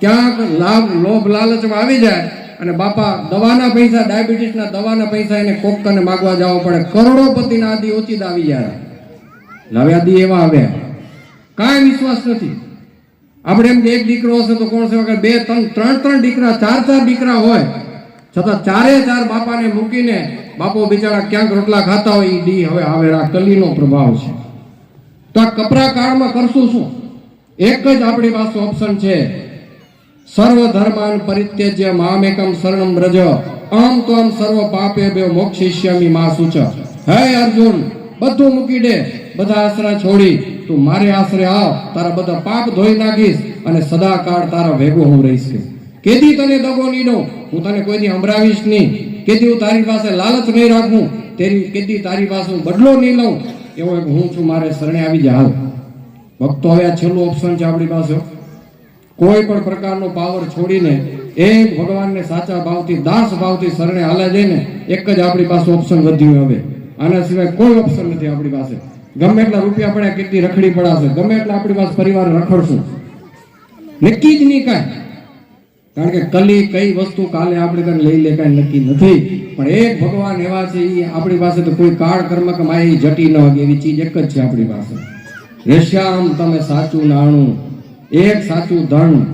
ક્યાંક લાભ, લોભ લાલચમાં આવી જાય અને બાપા, દવાના પૈસા, ડાયાબિટીસના દવાના પૈસા એને કોકને માગવા જવા પડે કરોડોપતિના આદિ ઓચિત આવી જાય હવે આદિ એવા આવે. કાંઈ વિશ્વાસ નથી. આપણે એમ એક દીકરો હશે તો કોણ છે બે, ત્રણ ત્રણ ત્રણ દીકરા, ચાર ચાર દીકરા હોય. છતાં ચારે, ચાર બાપાને મૂકીને બાપો બિચારા ક્યાંક રોટલા ખાતા હોય એ દી હવે આવે આ કલીનો પ્રભાવ છે. તો આ કપરા કાળમાં કરશું શું? એક જ આપણી પાસે ઓપ્શન છે. સર્વ ધર્માન પરિત્યજ્ય મામેકમ શરણમ રજ આમ તો સર્વ પાપે બે મોક્ષિષ્યામી મા સૂચ હે અર્જુન બધું મૂકી દે બધા આશરા છોડી તું મારે આશરે આવ તારા બધા પાપ ધોઈ નાખીશ અને સદાકાળ તારા ભેગો હું રહીશ કેદી તને દગો નહીં દઉં હું તને કોઈથી સંભળાવીશ નહીં કેદી હું તારી પાસે લાલચ નહીં રાખું તેરી કેદી તારી પાસે હું બદલો નહીં લઉં એવો એક હું છું મારે શરણે આવી જા હાલ ભક્તો હવે આ છેલ્લું ઓપ્શન છે આપણી પાસે કોઈ પણ પ્રકારનો પાવર છોડીને એક ભગવાનને સાચા ભાવથી, દાસ ભાવથી શરણે હાલે જઈને એક જ આપણી પાસે ઓપ્શન વધ્યું હવે. આના સિવાય કોઈ ઓપ્શન નથી આપણી પાસે. ગમે એટલા રૂપિયા પડ્યા કેટલી રખડી પડાશે, ગમે એટલા આપણી પાસે પરિવાર રખડશું. નક્કી જ નહીં કાંઈ. કારણ કે કલી કઈ વસ્તુ કાલે આપણે કાંઈ લઈ લે કાંઈ નક્કી નથી. પણ એક ભગવાન એવા છે એ આપણી પાસે તો કોઈ કાળ કર્મ કે માય જટી ન એવી ચીજ એક જ છે આપણી પાસે. રેશ્યામ તમે સાચું નાણું. એક સાચું ધન,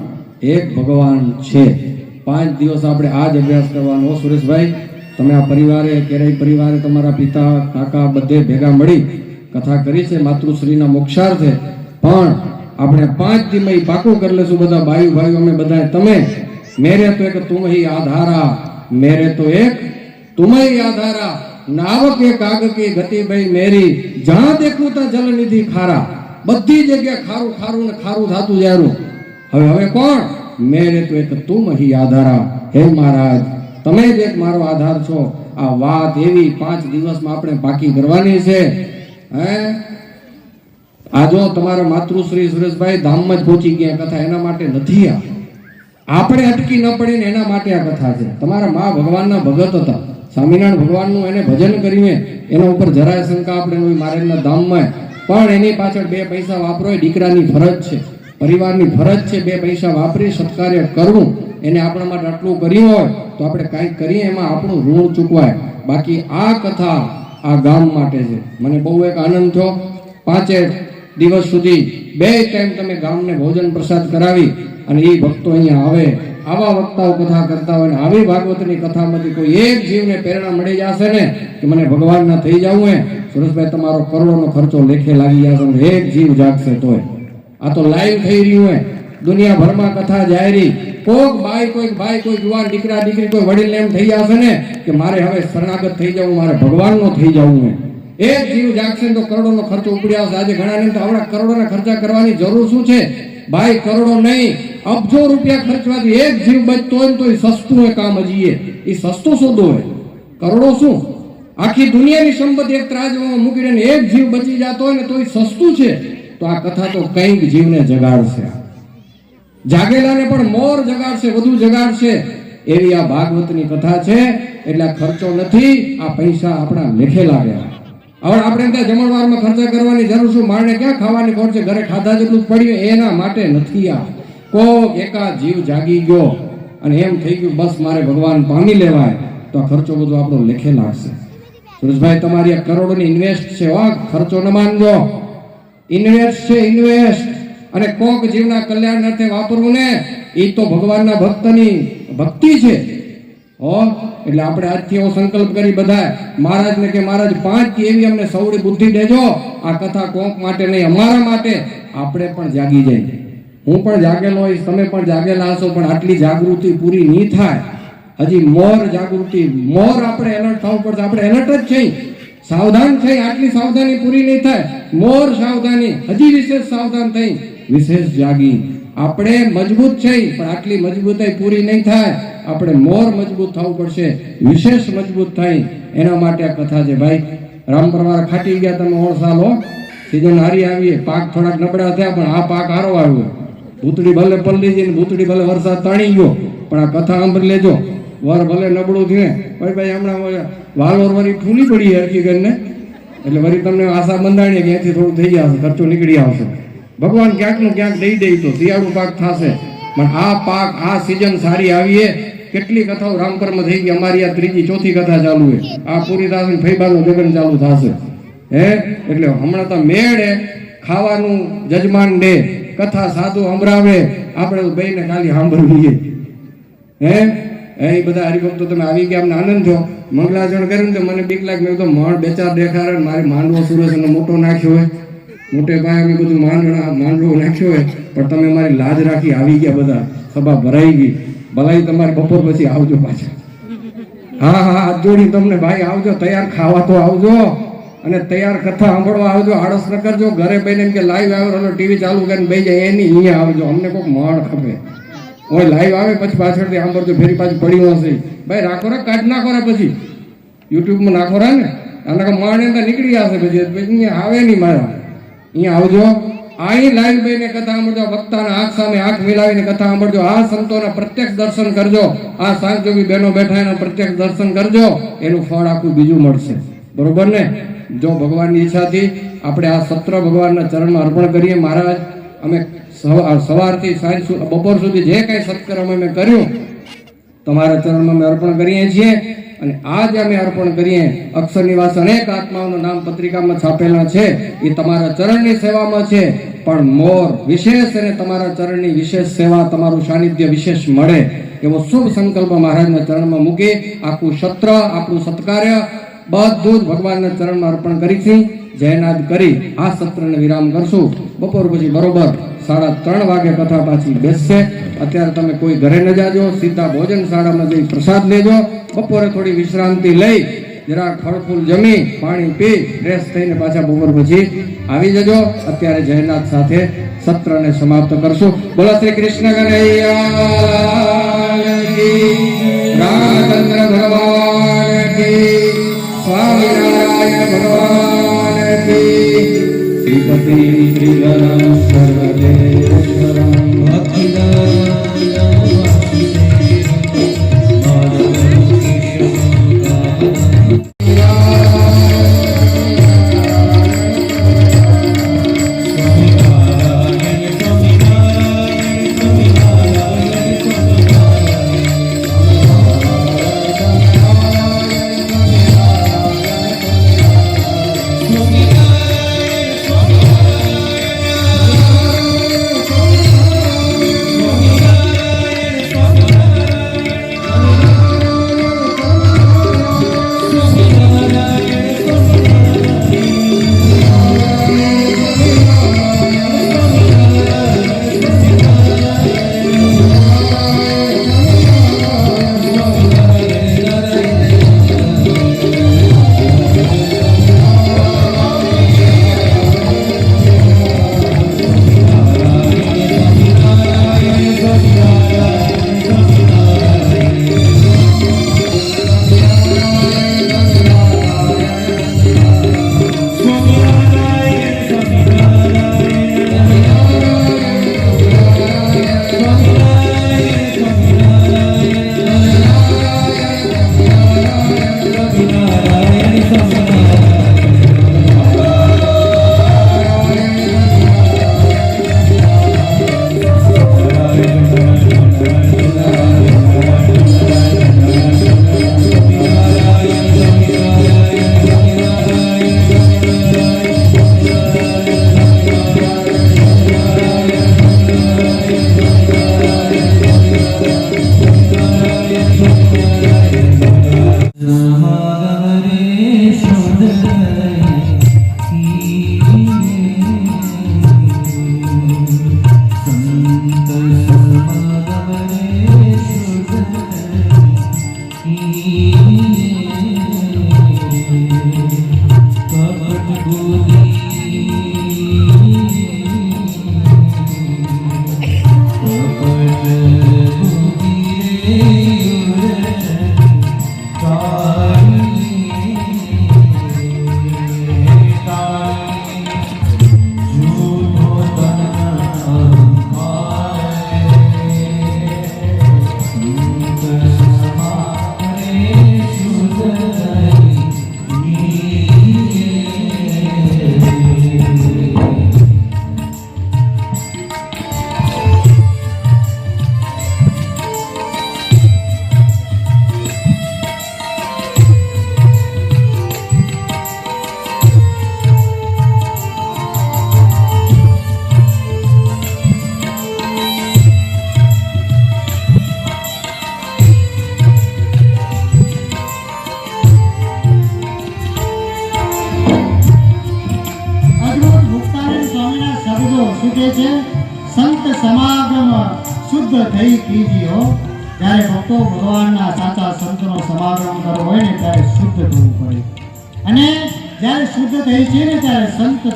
એક ભગવાન છે. પાંચ દિવસ આપણે આ જ અભ્યાસ કરવાનો. સુરેશભાઈ, તમે આ પરિવારે, કેરાઈ પરિવારે તમારા પિતા, કાકા બધે ભેગા મળી કથા કરી છે, માતૃશ્રીના મોક્ષાર્થે. પણ આપણે પાંચ દિન પાકું કરી લેશું બધા ભાઈ, ભાઈઓ, અમે બધા તમે, મેરે તો એક તુમ આધારા, મેરે તો એક તુમ હી આધારા. નાવ કે કાગ કે ગતિ ભાઈ મેરી જ્યાં દેખું ત્યાં જલ ખારા. બધી જગ્યાએ ખારું ખારું ને ખારું થતું જારું હવે હવે કોણ? મેરે તો એક તું હી આધારા. હે મહારાજ, તમે જ એક મારો આધાર છો. આ વાત એવી પાંચ દિવસમાં આપણે બાકી કરવાની છે. હે? આ જો તમારા માતૃશ્રી સુરેશભાઈ ધામમાં જ પહોંચી ગયા કથા એના માટે નથી આ. આપણે અટકી ન પડીને એના માટે આ કથા છે. તમારા મા ભગવાનના ભગત હતા. સ્વામિનારાયણ ભગવાનનું એને ભજન કરીને એના ઉપર જરાય શંકા આપણે મારે એમના ધામમાં પણ એની પાછળ બે પૈસા વાપરો એ દીકરાની ફરજ છે. પરિવારની ફરજ છે બે પૈસા વાપરી સત્કાર્ય કરવું. એને આપણા માટે આટલું કર્યું હોય તો આપણે કાંઈક કરીએ, એમાં આપણું ઋણ ચૂકવાય. બાકી આ કથા આ ગામ માટે છે. મને બહુ એક આનંદ થયો. પાંચે દિવસ સુધી બે ટાઈમ તમે ગામને ભોજન પ્રસાદ કરાવી અને એ ભક્તો અહીંયા આવે. આવા વક્તાઓ કથા કરતા હોય ને આવી ભાગવતની કથામાંથી કોઈ એક જીવને પ્રેરણા મળી જશે ને કે મને ભગવાનના થઈ જવું હે. સુરેશભાઈ, તમારો કરોડોનો ખર્ચો લેખે લાગી જશે એક જીવ જાગશે તોય. આ તો લાઈવ થઈ રહ્યું હે. દુનિયાભરમાં કથા જાહેરી. કોઈક ભાઈ કોઈક ભાઈ કોઈ યુવાન, દીકરા, દીકરી, કોઈ વડીલ એમ થઈ જશે ને કે મારે હવે શરણાગત થઈ જવું મારે ભગવાનનો થઈ જવું હે. એક જીવ જાગશે તો કરોડોનો ખર્ચો ઉપડી આવશે. આજે ઘણા ને તો આવડા કરોડોના ખર્ચા કરવાની જરૂર શું છે? ભાઈ, કરોડો નહીં. અબજો રૂપિયા ખર્ચવાથી એક જીવ બચતો હોય તો એ સસ્તું એ કામ હજીએ એ સસ્તો સોદો હોય. કરોડો શું? આખી દુનિયાની સંપત્તિ એક ત્રાજવામાં મૂકીને એક જીવ બચી જતો હોય ને તો એ સસ્તું છે. તો આ કથા તો કંઈક જીવને જગાડશે જાગેલાને પણ મોર જગાડશે, વધુ જગાડશે. એવી આ ભાગવતની કથા છે. એટલે ખર્ચો નથી. આ પૈસા આપણા લેખેલા ગયા હવે આપણે ત્યાં જમણવારમાં ખર્ચા કરવાની જરૂર શું? મારને ક્યાં ખાવાની ખોટ છે? ઘરે ખાધા જેટલું પડ્યું, એના માટે નથી આ. કોક એકા જીવ જાગી ગયો અને એમ થઈ ગયું, બસ મારે ભગવાન પામી લેવાય, તો આ ખર્ચો બધો આપણો લેખે લાગશે સુરેશભાઈ, તમારી આ કરોડોની ઇન્વેસ્ટ છે હો ખર્ચો ન માનજો. ઇન્વેસ્ટ છે ઇન્વેસ્ટ અને કોક જીવના કલ્યાણ અર્થે વાપરવું ને, એ તો ભગવાનના ભક્તની ભક્તિ છે. હો, એટલે આપણે આજથી એવો સંકલ્પ કરી બધા મહારાજને કે મહારાજ પાંચ એવી અમને સૌડી બુદ્ધિ દેજો. આ કથા કોક માટે નહીં, અમારા માટે. આપણે પણ જાગી જાય હું પણ જાગેલો હોઈશ, તમે પણ જાગેલા હશો, પણ આટલી જાગૃતિ પૂરી નહીં થાય. હજી મોર જાગૃતિ, મોર આપણે એલર્ટ થવું પડશે. આપણે એલર્ટ જ છે સાવધાન થઈ, આટલી સાવધાની પૂરી નહીં થાય. મોર સાવધાની, હજી વિશેષ સાવધાન થઈ. વિશેષ જાગી. આપણે મજબૂત છે પણ આટલી મજબૂતાઈ પૂરી નહીં થાય. આપણે મોર મજબૂત થવું પડશે. વિશેષ મજબૂત થઈ. એના માટે આ કથા છે, ભાઈ. રામ પરવાર ખાટી ગયા તમે ઓળ સાલ હો સીઝન હારી આવીએ. પાક થોડાક નબળા થયા, પણ આ પાક હારો આવ્યો. ભૂતડી ભલે પલ્લી જઈને ભૂતડી ભલે વરસાદ તાણી ગયો, પણ આ કથા સાંભળી લેજો. વર ભલે નબળું થયું. ભાઈ ભાઈ, હમણાં વાલોર વરી ફૂલી પડી હકીકતને. એટલે વરી તમને આશા બંધાણી કે અહીંથી થોડું થઈ જશે, ખર્ચો નીકળી આવશે. ભગવાન ક્યાંકનું ક્યાંક દઈ દે તો, શિયાળુ પાક થશે. પણ આ પાક, આ સિઝન સારી આવીએ કેટલી કથાઓ રામકર્મ થઈ ગઈ, અમારી આ ત્રીજી, ચોથી કથા ચાલુ છે. આ પૂરી થશે ફૈબાનું જગન ચાલુ થશે. હે? એટલે હમણાં તો મેળે ખાવાનું જજમાન દે કથા સાધુ સંભળાવે, આપણે બેને ખાલી સાંભળવીએ. હે? એ બધા હરિભક્તો, તમે આવી ગયા, અમને આનંદ થયો. મંગલાચરણ કર્યું તો મને બીક લાગે તો મણ બે ચાર દેખાડે મારે માંડવો એનો મોટો નાખ્યો હોય. મોટે ભાઈ અમે બધું માંડણા માંડવો નાખ્યો હોય. પણ તમે મારી લાજ રાખી આવી ગયા બધા. સભા ભરાઈ ગઈ. ભલાઈ તમારે બપોર પછી આવજો પાછા. હા હા, હાથ જોડી તમને ભાઈ આવજો, તૈયાર ખાવા તો આવજો. અને તૈયાર કથા સાંભળવા આવજો. આળસ ન કરજો. ઘરે બેને એમ કે લાઈવ આવ્યો ટીવી ચાલુ કરીને બેસી જાય. એની અહીંયા આવજો. અમને કોઈક મળ ખપે. હોય લાઈવ આવે પછી પાછળથી સાંભળજો. ફેરી પાછી પડી હશે. ભાઈ, રાખો રે, કાઢ નાખો રે પછી. યુટ્યુબમાં નાખો રે ને. આના મળ ને નીકળી જશે પછી. અહીંયા આવે નહીં મારા. અહીંયા આવજો. અહીં લાઈન બેને કથા સાંભળજો. વક્તાના આંખ સામે આંખ મિલાવીને કથા સાંભળજો. આ સંતોના પ્રત્યક્ષ દર્શન કરજો. આ સાંજોગી બહેનો બેઠા એના પ્રત્યક્ષ દર્શન કરજો. એનું ફળ આખું બીજું મળશે. બરોબર ને? જો ભગવાનની ઈચ્છાથી આપણે આ સત્ર ભગવાનના ચરણમાં અર્પણ કરીએ, મહારાજ, અમે સવા- સવારથી સાંજ બપોર સુધી જે કાંઈ સત્કર્મ અમે કર્યું, તમારા ચરણમાં અમે અર્પણ કરીએ છીએ અને આજે અમે અર્પણ કરીએ. અક્ષર નિવાસ અનેક આત્માઓનું નામ પત્રિકામાં છાપેલા છે. એ તમારા ચરણની સેવામાં છે. પણ મોર વિશેષ અને તમારા ચરણની વિશેષ સેવા, તમારું સાનિધ્ય વિશેષ મળે. એવો શુભ સંકલ્પ મહારાજના ચરણમાં મૂકી આખું સત્ર, આપણું સત્કાર્ય બધું જ ભગવાનના ચરણમાં અર્પણ કરીશું જયનાદ કરી આ સત્રને વિરામ કરશું. બપોર પછી બરોબર સાડા ત્રણ વાગે કથા પાછી બેસશે. અત્યારે તમે કોઈ ઘરે ન જાજો, સીધા ભોજન શાળામાં જઈ પ્રસાદ લેજો. બપોરે થોડી વિશ્રાંતિ લઈ જરા ફળ જમી, પાણી પી ફ્રેશ થઈને પાછા બપોર પછી આવી જજો. અત્યારે જયનાથ સાથે સત્રને સમાપ્ત કરશું. બોલો શ્રી કૃષ્ણ કનૈયા રામચંદ્ર ભગવાન સ્વામિનારાયણ ભગવાન શ્રીપતિ શ્રીધરમ સર્વદેશ્વરમ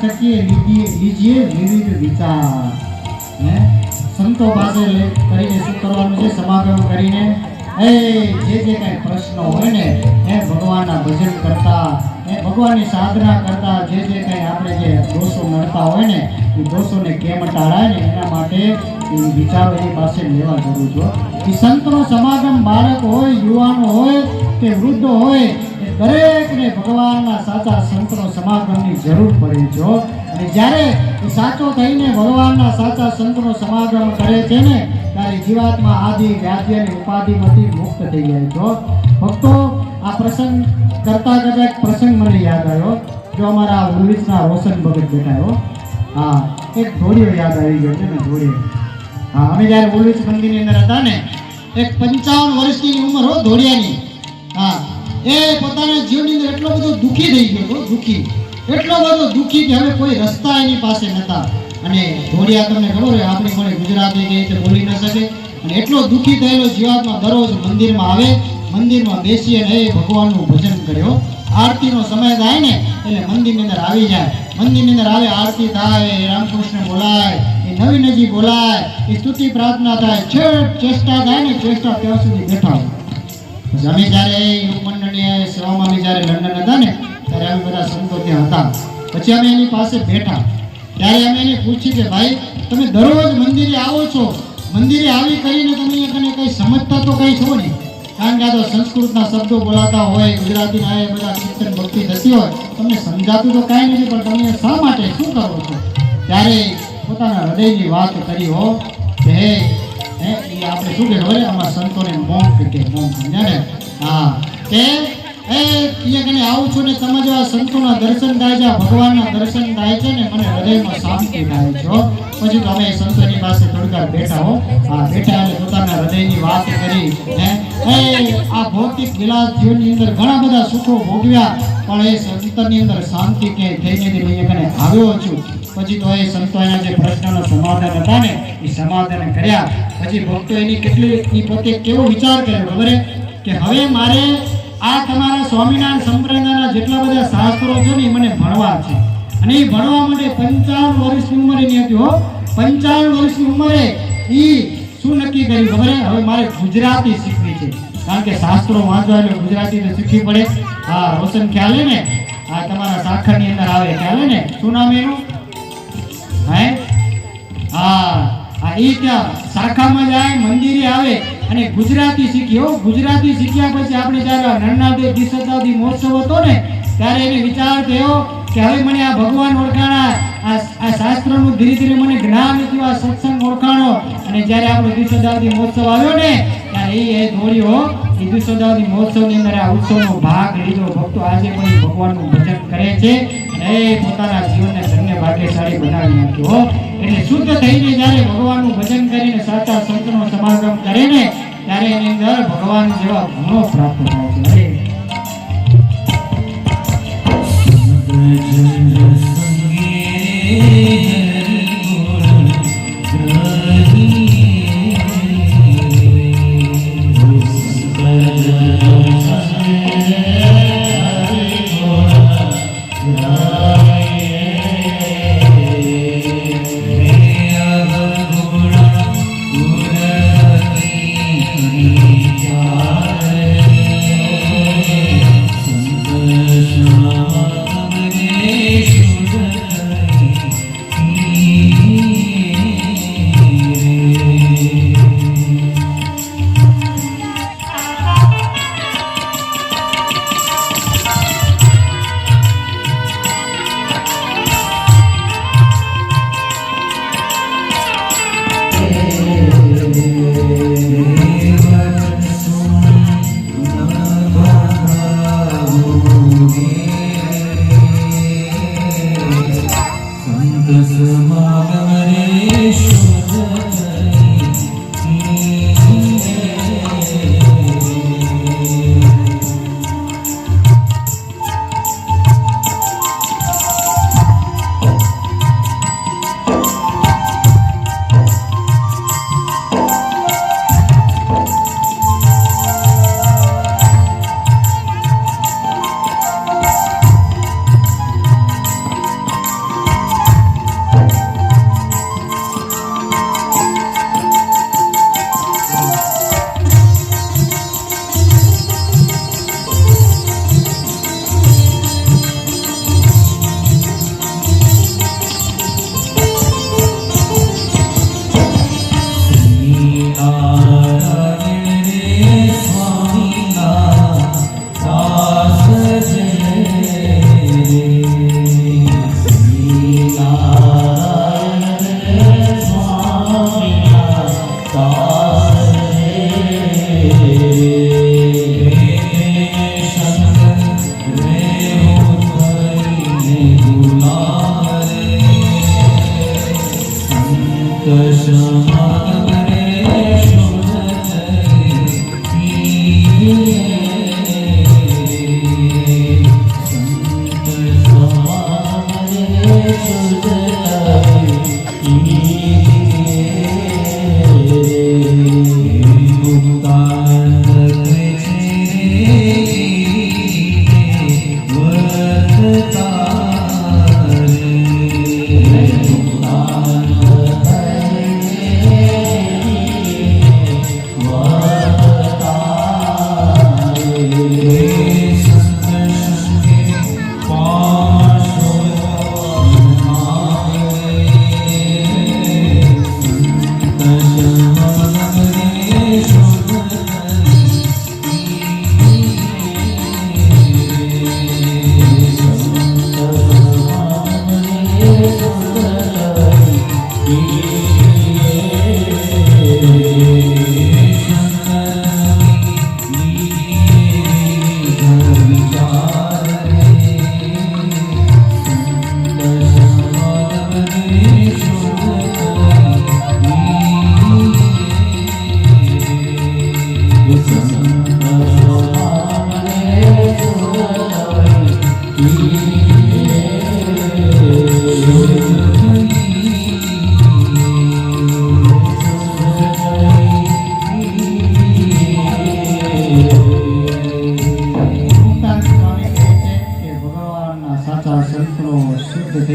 લીધીએ લીજીએ વિવિધ વિચાર, હે? સંતો પાસે કરીને શું કરવાનું છે? સમાગમ કરીને, એ, જે જે કાંઈ પ્રશ્નો હોય ને, એ ભગવાનના ભજન કરતા, એ ભગવાનની સાધના કરતા, જે જે કાંઈ આપણે જે દોષો નડતા હોય ને, એ દોષોને કેમ ટાળાય ને, એના માટે વિચારો એની પાસે લેવા જરૂર છો. એ સંતનો સમાગમ બાળક હોય, યુવાનો હોય કે વૃદ્ધો હોય દરેકને ભગવાનના સાચા સંતનો સમાગમની જરૂર પડે છો. અને જ્યારે એ સાચો થઈને ભગવાનના સાચા સંતનો સમાગમ કરે છે ને, ત્યારે જીવાત્મા આદિ વ્યાધિ અને ઉપાધિમાંથી મુક્ત થઈ જાય છો. ભક્તો, આ પ્રસંગ કરતા કરતા એક પ્રસંગ મને યાદ આવ્યો. જો અમારા ઉલ્લીસના રોશન ભગત બેઠા હો. એક ઘોડીઓ યાદ આવી ગયો છે ને ઘોડીઓ હા, અમે જ્યારે ઉલ્લીસ મંદિરની અંદર હતા ને, એક પંચાવન વર્ષની ઉંમર હો ધોળિયાની. હા. એ પોતાના જીવનની અંદર એટલો બધો દુઃખી થઈ ગયો દુઃખી. એટલો બધો દુઃખી કે હવે કોઈ રસ્તા એની પાસે નહોતા. અને ધોળિયા તમને ખબર હોય, આપણી પણ ગુજરાતી કઈ રીતે બોલી ન શકે. અને એટલો દુઃખી થયેલો જીવાત્મા દરરોજ મંદિરમાં આવે, મંદિરમાં બેસી અને એ ભગવાનનું ભજન કર્યો આરતીનો સમય થાય ને, એટલે મંદિરની અંદર આવી જાય. મંદિરની અંદર આવે, આરતી થાય, રામકૃષ્ણ બોલાય, એ નવી નજી બોલાય, એ સ્તુતિ પ્રાર્થના થાય, છેક ચેષ્ટા થાય ને, ચેષ્ટા ત્યાં સુધી બેઠા હોય. અમે જ્યારે યુગ મંડળની સેવામાં અમે જ્યારે લંડન હતા ને, ત્યારે અમે બધા સંતો ત્યાં હતા. પછી અમે એની પાસે બેઠા. ત્યારે અમે એને પૂછ્યું કે, ભાઈ, તમે દરરોજ મંદિરે આવો છો? મંદિરે આવી કરીને તમે કને કંઈ સમજતા તો કંઈ છો નહીં કારણ કે આ તો સંસ્કૃતના શબ્દો બોલાતા હોય ગુજરાતીના એ બધા કીર્તન ભક્તિ થતી હોય. તમને સમજાતું તો કાંઈ નથી, પણ તમે શા માટે શું કરો છો? ત્યારે પોતાના હૃદયની વાત કરી, હો કે હે આપણે શું કે ખબર અમારા સંતોને મોંક કે મોંક સમજ્યા ને હા. કે એ અહીંયા કને આવું છું ને સમજવા સંતોના દર્શન થાય છે ભગવાનના દર્શન થાય છે ને મને હૃદયમાં શાંતિ થાય છે પછી તમે સંતોની પાસે થોડીક બેઠા, હો. આ બેઠા અને પોતાના હૃદયની વાત કરી, હે. આ ભૌતિક વિલાસ જીવનની અંદર ઘણા બધા સુખો ભોગવ્યા, પણ એ સંતની અંદર શાંતિ કે થઈને જ મેં કને આવ્યો છું. પછી તો એ સંતોના જે પ્રશ્નનો સમાધાન હતા ને, એ સમાધાન કર્યા. પછી ભક્તો એની કેટલી, એ પોતે કેવો વિચાર કર્યો, ખબર કે હવે મારે આ તમારા સ્વામિનારાયણ સંપ્રદાયના જેટલા બધા શાસ્ત્રો છે ને મને ભણવા છે. અને એ ભણવા માટે પંચાવન વર્ષની ઉંમરે ની હતી હો. પંચાવન વર્ષની ઉંમરે એ શું નક્કી કર્યું ખબર હવે મારે ગુજરાતી શીખવી છે. કારણ કે શાસ્ત્રો વાંચવા એટલે ગુજરાતી શીખવી પડે. હા, રોશન ખ્યાલ ને? આ તમારા શાખાની અંદર આવે ખ્યાલ ને? શું નામ એનું? હે? હા ત્યાં શાખામાં જાય, મંદિરે આવે અને ગુજરાતી શીખી. ગુજરાતી શીખ્યા પછી આપણે જ્યારે નરનાદેવ દ્વિશતાબ્દી મહોત્સવ હતો ને, ત્યારે એને વિચાર થયો કે હવે મને આ ભગવાન ઓળખાણા, આ શાસ્ત્રનું ધીરે ધીરે મને જ્ઞાન થયું, આ સત્સંગ ઓળખાણો. અને જ્યારે આપણો દ્વિશતાબ્દી મહોત્સવ આવ્યો ને, ત્યારે એ એ એ દ્વિશતાબ્દી મહોત્સવની અંદર આ ઉત્સવનો ભાગ લીધો. ભક્તો આજે પણ ભગવાનનું ભજન કરે છે. એ પોતાના જીવનને ધન્ય ભાગ્યશાળી બનાવી નાખ્યો, હો. એટલે શુદ્ધ થઈને જ્યારે ભગવાનનું ભજન કરીને સાચા સંતનો સમાગમ કરે ને ત્યારે એની અંદર ભગવાન જેવા ગુણો પ્રાપ્ત થાય છે અરે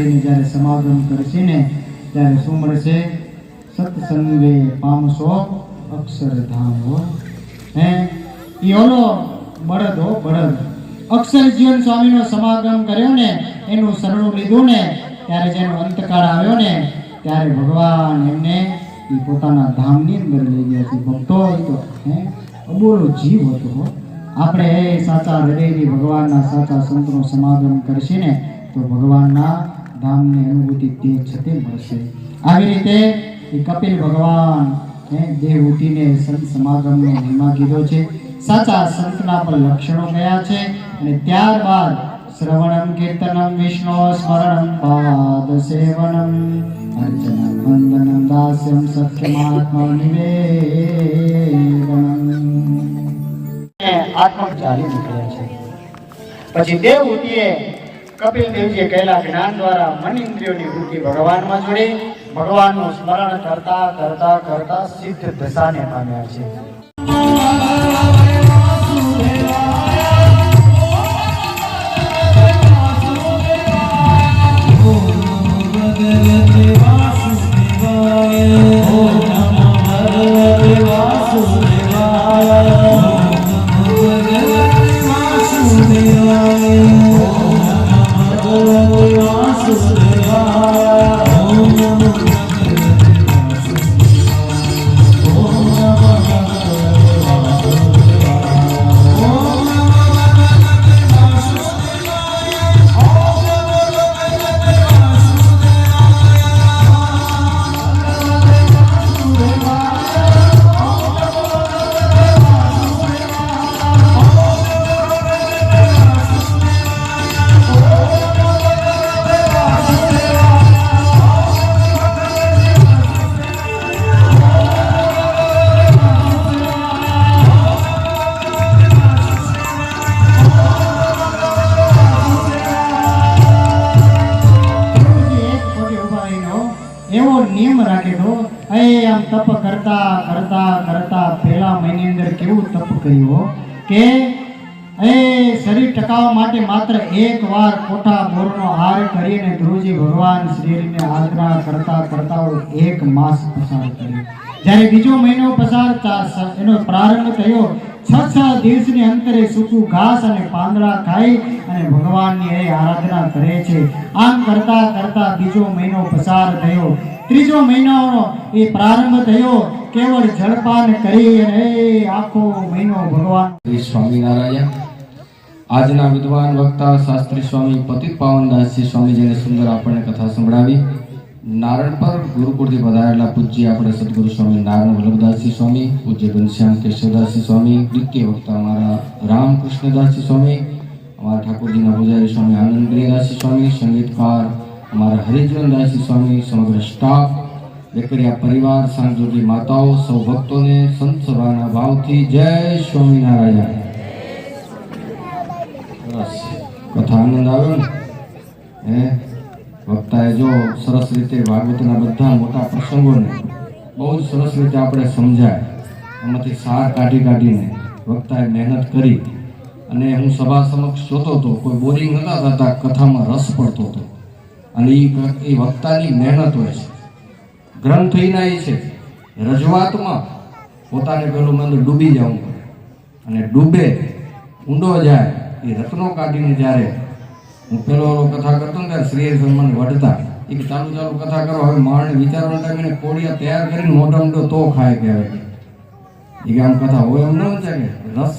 થઈને જ્યારે સમાગમ કરશે ને, ત્યારે શું મળશે સત્સંગે પામશો અક્ષરધામ, હો. હે? ઈ ઓલો બળદ, હો, બળદ. અક્ષર જીવન સ્વામીનો સમાગમ કર્યો ને, એનું શરણું લીધું ને, ત્યારે જેનો અંતકાળ આવ્યો ને, ત્યારે ભગવાન એમને એ પોતાના ધામની અંદર લઈ ગયા છે. ભક્તો એ હે? અબોલો જીવ હતો આપણે એ સાચા હૃદયથી ભગવાનના સાચા સંતનો સમાગમ કરશે ને, તો ભગવાનના ધામની અનુભૂતિ તે છતે મળશે. આવી રીતે કપિલ ભગવાન દેહ ઉઠીને સંત સમાગમનો મહિમા કીધો છે. સાચા સંતના પણ લક્ષણો કયા છે અને ત્યારબાદ શ્રવણમ કીર્તનમ વિષ્ણુ સ્મરણમ પાદ સેવનમ અર્ચનમ વંદનમ દાસ્યમ સત્યમાત્મા નિવેદનમ. આત્મચારી નીકળ્યા છે. પછી દેવ ઉઠીએ કપિલ દેવજીએ કહેલા જ્ઞાન દ્વારા મન ઇન્દ્રિયોની વૃત્તિ ભગવાનમાં જોડી ભગવાનનું સ્મરણ કરતા કરતા કરતા સિદ્ધ દશાને પામ્યા છે. 아, હાર કરીને ગુરુજી ભગવાન શ્રીને આરાધના કરતા કરતા એક માસ પસાર કર્યો. જ્યારે બીજો મહિનો પસાર એનો પ્રારંભ થયો, છ છ દિવસની અંતરે સૂકું ઘાસ અને પાંદડા ખાઈ અને ભગવાનની એ આરાધના કરે છે. આમ કરતા કરતા બીજો મહિનો પસાર થયો. ત્રીજો મહિનાનો એ પ્રારંભ થયો. કેવળ જળપાન કરી અને આખો મહિનો ભગવાન શ્રી સ્વામિનારાયણ આજના વિદ્વાન વક્તા શાસ્ત્રી સ્વામી પતિત પાવનદાસજી સ્વામીજીને સુંદર આપણને કથા સંભળાવી. નારણ પર ગુરુકુળથી પધારેલા પૂજ્ય આપણે સદગુરુ સ્વામી નારાયણ વલ્લભદાસજી સ્વામી, પૂજ્ય ઘનશ્યામ કેશવદાસજી સ્વામી દ્વિતીય વક્તા અમારા રામકૃષ્ણદાસજી સ્વામી, અમારા ઠાકોરજીના પૂજારી સ્વામી આનંદગીરીદાસજી સ્વામી, સંગીતકાર અમારા હરિજીવનદાસજી સ્વામી, સમગ્ર સ્ટાફ, વેકરિયા પરિવાર સાંજોડી માતાઓ, સૌ ભક્તોને સંત સભાના ભાવથી જય સ્વામિનારાયણ. બસ કથા આનંદ આવ્યો ને, હે? વક્તાએ જો સરસ રીતે ભાગવતના બધા મોટા પ્રસંગોને બહુ જ સરસ રીતે આપણે સમજાય એમાંથી સાર કાઢી કાઢીને વક્તાએ મહેનત કરી અને હું સભા સમક્ષ જોતો હતો, કોઈ બોરિંગ નતા થતા, કથામાં રસ પડતો હતો. અને એ એ વક્તાની મહેનત હોય છે. ગ્રંથહીના એ છે, રજૂઆતમાં પોતાને પેલું મંદ ડૂબી જવું પડે. અને ડૂબે, ઊંડો જાય એ રત્નો કાઢીને જ્યારે હું પેલો ઓલો કથા કરતો ને ત્યારે શ્રી સન્માન વઢતા એ કે ચાલુ ચાલુ કથા કરો, હવે માણને વિચારવાના ટાઈમે કોળિયા તૈયાર કરીને મોટા મોટો તો ખાય કહેવાય એ કે આમ કથા હોય એમ ન કે? રસ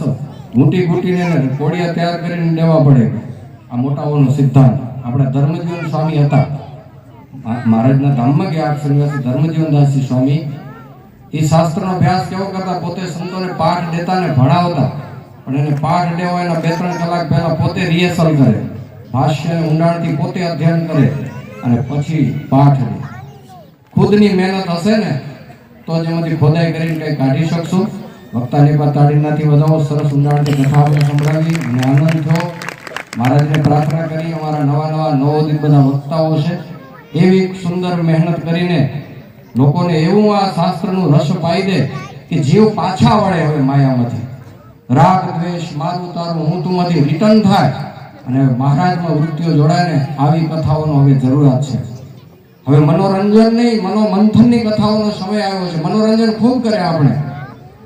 ઘૂંટી ઘૂંટીને કોળિયા તૈયાર કરીને દેવા પડે આ મોટાઓનો સિદ્ધાંત. આપણા ધર્મજીવન સ્વામી હતા. મહારાજના ધામમાં ગયા સંન્યાસી ધર્મજીવનદાસજી સ્વામી. એ શાસ્ત્રનો અભ્યાસ કેવો કરતા? પોતે સંતોને પાઠ દેતા ને ભણાવતા. પણ એને પાઠ લેવો એના બે ત્રણ કલાક પહેલા પોતે રિહર્સલ કરે. ભાષ્ય ઊંડાણથી પોતે અધ્યયન કરે અને પછી પાઠ લે. ખુદની મહેનત હશે ને, તો જ એમાંથી ખોદાઈ કરીને કંઈ કાઢી શકશું. વક્તાની પર તાળીનાથી વધાવો, સરસ ઊંડાણથી કથા આપણે સંભળાવી. અને આનંદ થયો. મહારાજને પ્રાર્થના કરી, અમારા નવા નવા નવોદિત બધા વક્તાઓ છે. એવી સુંદર મહેનત કરીને લોકોને એવું આ શાસ્ત્રનું રસ પાઈ દે કે જીવ પાછા વળે હવે માયામાંથી. રાગ, દ્વેષ મારું તારું હું તુંમાંથી રિટર્ન થાય. અને મહારાજમાં વૃત્તિઓ જોડાય ને આવી કથાઓનો હવે જરૂરિયાત છે. હવે મનોરંજન નહીં, મનોમંથનની કથાઓનો સમય આવ્યો છે. મનોરંજન ખૂબ કરે આપણે.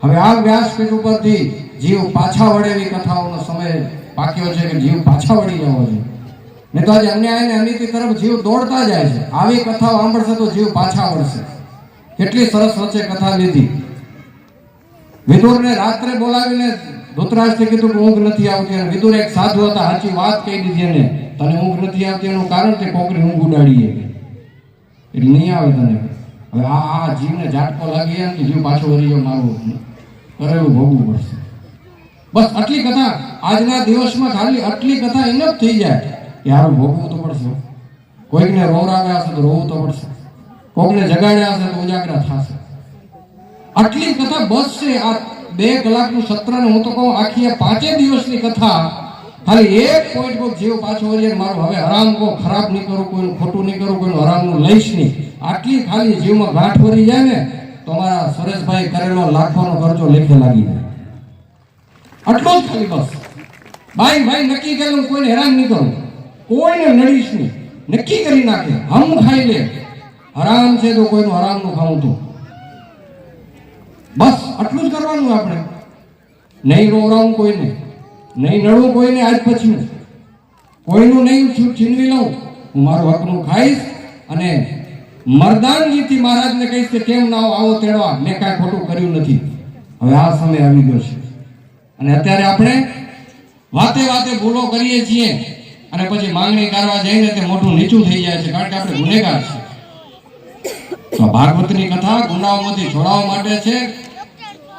હવે આ વ્યાસપીઠ ઉપરથી જીવ પાછા વળે એવી કથાઓનો સમય પાક્યો છે કે જીવ પાછા વળી જવો છે. નહીં તો આજે અન્યાય અને અનિતિ તરફ જીવ દોડતા જાય છે. આવી કથાઓ સાંભળશે તો જીવ પાછા વળશે. કેટલી સરસ વચ્ચે કથા લીધી. વિદુરને રાત્રે બોલાવીને ધૃતરાષ્ટ્રે કીધું ઊંઘ નથી આવતી અને વિદુર એક સાધુ હતા, સાચી વાત કહી દીધી એને. તને ઊંઘ નથી આવતી એનું કારણ તે કોકરી ઊંઘ ઉડાડીએ. એટલે નહીં આવે તને. હવે આ આ જીવને ઝાટકો લાગી જાય ને જીવ પાછો વળી મારો કરે એવું ભોગવું પડશે. બસ આટલી કથા. આજના દિવસમાં ખાલી આટલી કથા ઇનફ થઈ જાય કે હારું ભોગવું તો પડશે. કોઈકને રોવરાવ્યા હશે તો રોવું તો પડશે. કોકને જગાડ્યા હશે તો ઉજાગરા થશે. આટલી કથા બસ છે. આ બે કલાકનું સત્ર ને હું તો કહું, આખી આ પાંચે દિવસની કથા. ખાલી એક પોઈન્ટ પર જીવ પાછો વળીએ મારું હવે હરામ કો ખરાબ નહીં કરું, કોઈનું ખોટું નહીં કરું, કોઈનું હરામનું લઈશ નહીં. આટલી ખાલી જીવમાં ગાંઠ ભરી જાય ને, તો મારા સુરેશભાઈ કરેલો લાખોનો ખર્ચો લેખે લાગી જાય. આટલો જ ખાલી બસ. ભાઈ ભાઈ, નક્કી કરેલું કોઈને હેરાન નહીં કરું. કોઈને નડીશ નહીં. નક્કી કરી નાખે. હમ ખાઈ લે. હરામ છે તો કોઈનું હરામનું ખાવું તો. બસ, આટલું જ કરવાનું આપણે. નહીં રોવરાવું કોઈને, નહીં નડવું કોઈને આજ પછી. કોઈનું નહીં છૂટ છીનવી લઉં. હું મારું હકનું ખાઈશ અને મરદાનગીથી મહારાજને કહીશ કે કેમ ના આવો તેડવા. મેં કાંઈ ખોટું કર્યું નથી. હવે આ સમય આવી ગયો છે. અને અત્યારે આપણે વાતે વાતે ભૂલો કરીએ છીએ અને પછી માંગણી કરવા જઈને તે મોટું નીચું થઈ જાય છે. કારણ કે આપણે ગુનેગાર છીએ. તો ભાગવતની કથા ગુનાઓમાંથી છોડાવવા માટે છે.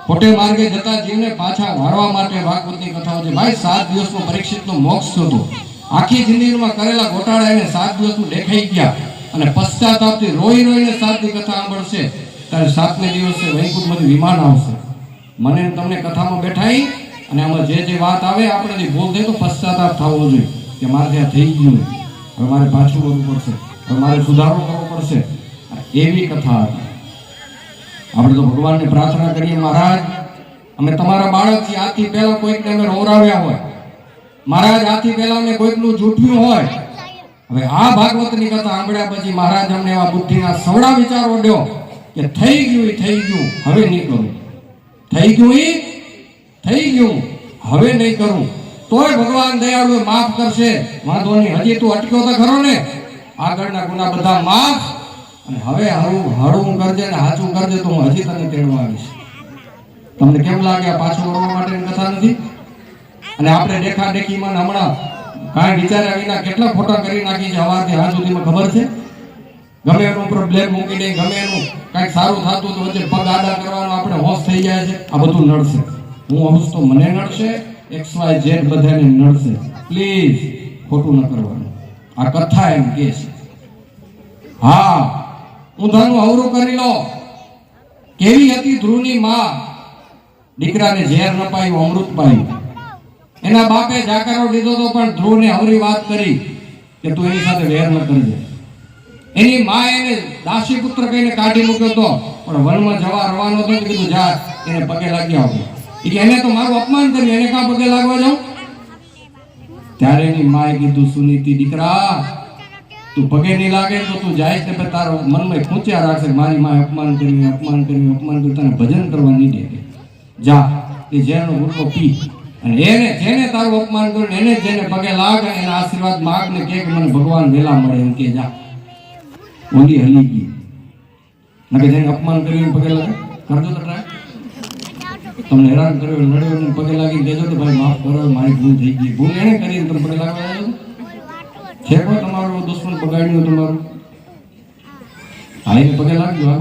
ખોટે માર્ગે જતા જીવને પાછા વાળવા માટે ભાગવતની કથાઓ છે. ભાઈ, સાત દિવસનો પરીક્ષિતનો મોક્ષ હતો. આખી જિંદગીમાં કરેલા ગોટાળા એને સાત દિવસનું દેખાઈ ગયા. અને પશ્ચાતાપથી રોઈ રોઈને સાતની કથા સાંભળશે. ત્યારે સાતમે દિવસે વૈકુંઠમાંથી વિમાન આવશે. મને તમને કથામાં બેઠાઈ અને આમાં જે જે વાત આવે, આપણે ભૂલ થઈ તો પશ્ચાતાપ થવો જોઈએ. કે મારે ત્યાં થઈ ગયું. હવે મારે પાછું કરવું પડશે. હવે મારે સુધારો કરવો પડશે. એવી કથા. આપણે તો ભગવાનને પ્રાર્થના કરીએ મહારાજ. અમે તમારા બાળક આથી પહેલા કોઈકને અમે રોવરાવ્યા હોય. મહારાજ, આથી પહેલા અમે કોઈકનું જૂઠ્યું હોય. હવે આ ભાગવતની કથા સાંભળ્યા પછી મહારાજ અમને એવા બુદ્ધિના સવડા વિચારો દો કે થઈ ગયું થઈ ગયું. હવે નહીં કરું. થઈ ગયું ઈ, થઈ ગયું. હવે નહીં કરું. તોય ભગવાન દયાળુ માફ કરશે. વાંધો નહીં. હજી તું અટક્યો તો ખરો ને? આગળના ગુના બધા માફ અને હવે હારું હળવું કરજે ને સાચું કરજે તો હું હજી તને તેડવા આવીશ. તમને કેમ લાગે પાછું વળવા માટેની કથા નથી? અને આપણે દેખા દેખીમાં હમણાં કાંઈ વિચાર્યા વિના કેટલા ફોટા કરી નાખી છે સવારથી હાથ સુધીમાં ખબર છે? ગમે એનું ઉપર બ્લેક મૂકી દે, ગમે એનું કાંઈક સારું થતું તો વચ્ચે પગ આડા કરવાનો આપણે હોશ થઈ જાય છે. આ બધું નડશે. હું હોશ તો મને નડશે, એક્સ વાય ઝેડ બધાને નડશે. પ્લીઝ, ખોટું ન કરવાનું. આ કથા એમ કે છે. હા ઊંધાનું અવરું કરી લો. કેવી હતી ધ્રુવની માં? દીકરાને ઝેર ન અમૃત પાયું એના બાપે જાકારો દીધો તો પણ ધ્રુવને અવરી વાત કરી કે તું એની સાથે વેર ન કરજે એની મા એને દાસી પુત્ર કહીને કાઢી મૂક્યો તો, પણ વનમાં જવા રવાનો હતો કીધું, જા, એને પગે લાગ્યા હોય ઈ એને તો મારું અપમાન કર્યું, એને કાં પગે લાગવા જાઉં? ત્યારે એની માએ કીધું, સુનીતિ દીકરા તું પગે નહીં લાગે તો તું જાય છે, પણ તારો મનમાં ખૂંચ્યા રાખશે, મારી માએ અપમાન કર્યું અપમાન કર્યું અપમાન કર્યું તને ભજન કરવા નહીં દે જા એ જેનો ગુટકો પી. અને એને જેને તારું અપમાન કર્યું, એને જેને પગે લાગ, એના આશીર્વાદ માગ ને કે મને ભગવાન વેલા મળે એમ કે જા. ઓલી હલી ગઈ. નકે જેને અપમાન કર્યું પગે લાગે? કરજો તો ટ્રાય તમને હેરાન કર્યો, નડ્યો પગે લાગી દેજો તો ભાઈ માફ કરો, મારી ભૂલ થઈ ગઈ. ભૂલ એને કરીને તમે પગે લાગવા છો? કોઈ તમારો દુશ્મન બગાડ્યું તમારું? આઈને પગે લાગજો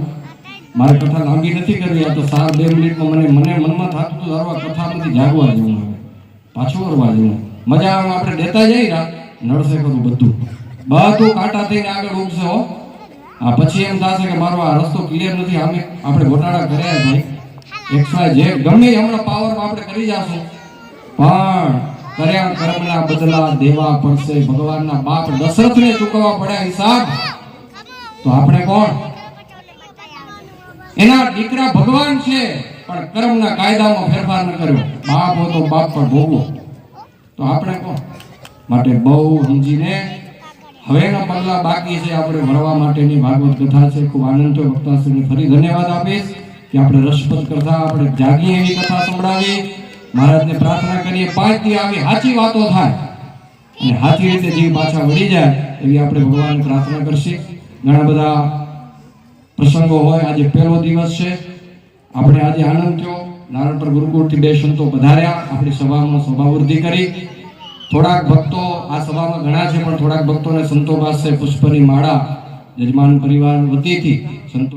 મારે કથા લાંબી નથી કરવી, આ તો સાર બે મિનિટમાં મને મને મનમાં થતું હતું આ કથામાંથી જાગવા જવું હવે પાછું વળવા જવું. મજા આવે આપણે દેતા જઈ ને નડશે ખરું બધું. બધું કાંટા થઈને આગળ ઉગશે હો. આ પછી એમ થશે કે મારો આ રસ્તો ક્લિયર નથી. અમે આપણે ગોટાળા કર્યા ભાઈ. એક્સ વાય ઝેડ ગમે હમણાં પાવરમાં આપણે કરી જશું. પણ કર્યા કર્મના બદલા દેવા પડશે. ભગવાનના બાપ દશરથને ચૂકવવા પડ્યા હિસાબ. તો આપણે કોણ? એના દીકરા ભગવાન છે. પણ કર્મના કાયદામાં ફેરફાર ન કર્યો. બાપ હોતો, બાપ પણ ભોગવો. તો આપણે કોણ? માટે બહુ સમજીને હવેના પગલા બાકી છે. આપણે ભણવા માટેની ભાગવત કથા છે. ખૂબ આનંદ થયો. ભક્તાશ્રીને ફરી ધન્યવાદ આપીશ કે આપણે રસપ્રદ કથા આપણે જાગીએ એવી કથા સંભળાવી. મહારાજને પ્રાર્થના કરીએ, પાંચથી આવી સાચી વાતો થાય અને સાચી રીતે જીવ પાછા વળી જાય એવી આપણે ભગવાન પ્રાર્થના કરશે. ઘણા બધા પ્રસંગો હોય, આજે પહેલો દિવસ છે. આપણે આજે આનંદ થયો. નારણપર ગુરુકુળથી બે સંતો પધાર્યા. આપણી સભામાં સભાવૃદ્ધિ કરી. થોડાક ભક્તો આ સભામાં ઘણા છે, પણ થોડાક ભક્તોને સંતો પાસે પુષ્પની માળા, યજમાન પરિવાર વતીથી સંતો